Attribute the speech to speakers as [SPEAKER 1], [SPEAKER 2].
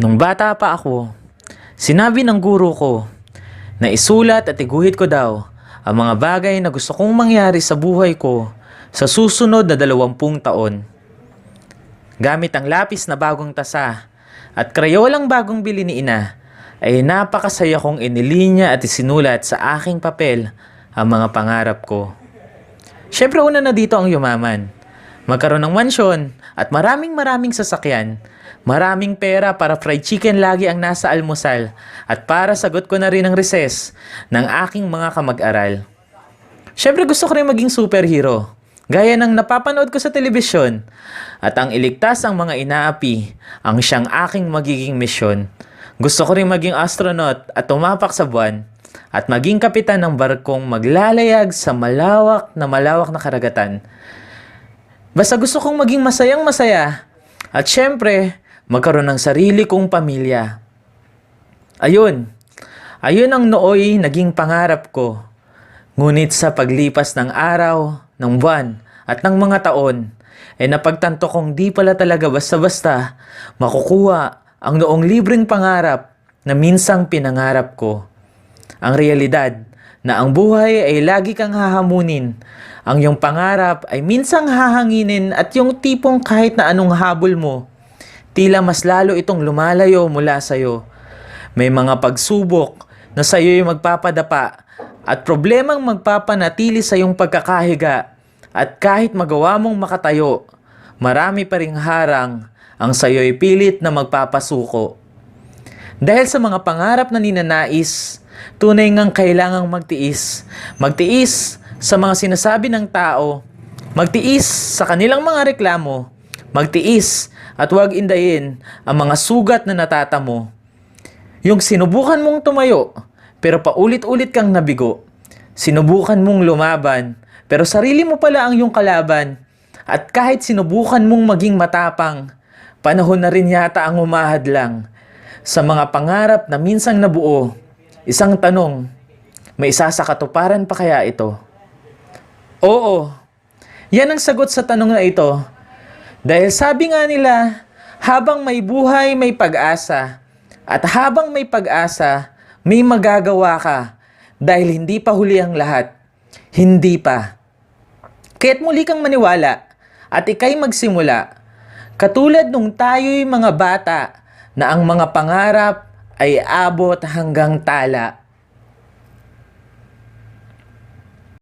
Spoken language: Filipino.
[SPEAKER 1] Nung bata pa ako, sinabi ng guro ko na isulat at iguhit ko daw ang mga bagay na gusto kong mangyari sa buhay ko sa susunod na dalawampung taon. Gamit ang lapis na bagong tasa at krayolang bagong bili ni ina, ay napakasaya kong inilinya at isinulat sa aking papel ang mga pangarap ko. Siyempre una na dito ang yumaman. Magkaroon ng mansyon at maraming maraming sasakyan. Maraming pera para fried chicken lagi ang nasa almusal at para sagot ko na rin ang recess ng aking mga kamag-aral. Siyempre gusto ko rin maging superhero. Gaya ng napapanood ko sa telebisyon. At ang iligtas ang mga inaapi ang siyang aking magiging misyon. Gusto ko rin maging astronaut at tumapak sa buwan. At maging kapitan ng barkong maglalayag sa malawak na malawak na karagatan. Basta gusto kong maging masayang masaya. At syempre, magkaroon ng sarili kong pamilya. Ayun. Ayun ang nooy naging pangarap ko. Ngunit sa paglipas ng araw, ng buwan, at ng mga taon, ay napagtanto kong di pala talaga basta-basta makukuha ang noong libreng pangarap na minsang pinangarap ko. Ang realidad na ang buhay ay lagi kang hahamunin. Ang iyong pangarap ay minsang hahanginin at yung tipong kahit na anong habol mo, tila mas lalo itong lumalayo mula sa'yo. May mga pagsubok na sa'yo'y magpapadapa at problemang magpapanatili sa iyong pagkakahiga at kahit magawa mong makatayo, marami pa ring harang ang sa'yo'y pilit na magpapasuko. Dahil sa mga pangarap na ninanais, tunay ngang kailangang magtiis. Magtiis sa mga sinasabi ng tao, magtiis sa kanilang mga reklamo, magtiis at huwag indayin ang mga sugat na natatamo. Yung sinubukan mong tumayo, pero paulit-ulit kang nabigo. Sinubukan mong lumaban, pero sarili mo pala ang iyong kalaban. At kahit sinubukan mong maging matapang, panahon na rin yata ang umahadlang. Sa mga pangarap na minsang nabuo, isang tanong, may isa sa katuparan pa kaya ito? Oo, yan ang sagot sa tanong na ito. Dahil sabi nga nila, habang may buhay may pag-asa, at habang may pag-asa, may magagawa ka dahil hindi pa huli ang lahat. Hindi pa. Kaya't muli kang maniwala at ikay magsimula. Katulad nung tayo'y mga bata na ang mga pangarap ay abot hanggang tala.